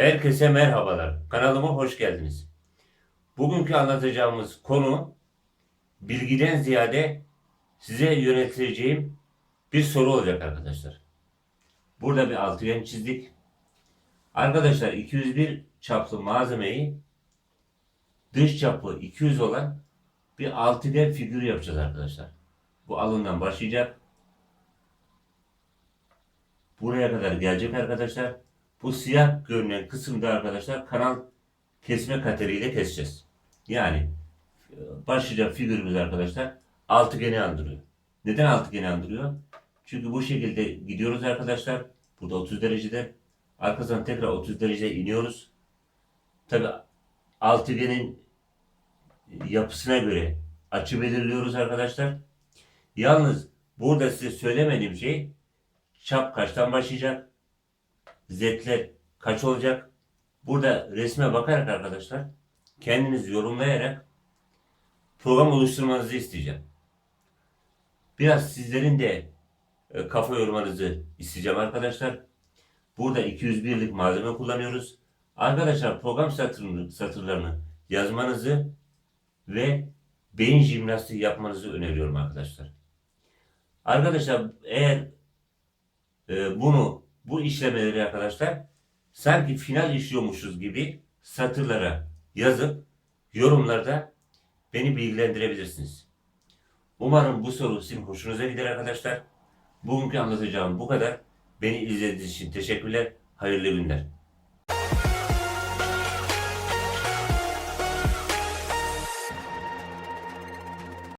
Herkese merhabalar. Kanalıma hoş geldiniz. Bugünkü anlatacağımız konu bilgiden ziyade size yönelteceğim bir soru olacak arkadaşlar. Burada bir altıgen çizdik. Arkadaşlar 201 çaplı malzemeyi dış çapı 200 olan bir altıgen figürü yapacağız arkadaşlar. Bu alından başlayacak. Buraya kadar gelecek arkadaşlar. Bu siyah görünen kısımda arkadaşlar kanal kesme kateriyle keseceğiz. Yani e, başlayacak figürümüz arkadaşlar altıgeni andırıyor. Neden altıgeni andırıyor? Çünkü bu şekilde gidiyoruz arkadaşlar. Burada 30 derecede. Arkasından tekrar 30 dereceye iniyoruz. Tabi altıgenin yapısına göre açı belirliyoruz arkadaşlar. Yalnız burada size söylemediğim şey çap kaçtan başlayacak? Z'ler kaç olacak? Burada resme bakarak arkadaşlar kendiniz yorumlayarak program oluşturmanızı isteyeceğim. Biraz sizlerin de e, kafa yormanızı isteyeceğim arkadaşlar. Burada 201'lik malzeme kullanıyoruz. Arkadaşlar program satırını, satırlarını yazmanızı ve beyin jimnastiği yapmanızı öneriyorum arkadaşlar. Arkadaşlar eğer e, bunu bu işlemeleri arkadaşlar sanki final işliyormuşuz gibi satırlara yazıp yorumlarda beni bilgilendirebilirsiniz. Umarım bu soru sizin hoşunuza gider arkadaşlar. Bugünkü anlatacağım bu kadar. Beni izlediğiniz için teşekkürler. Hayırlı günler.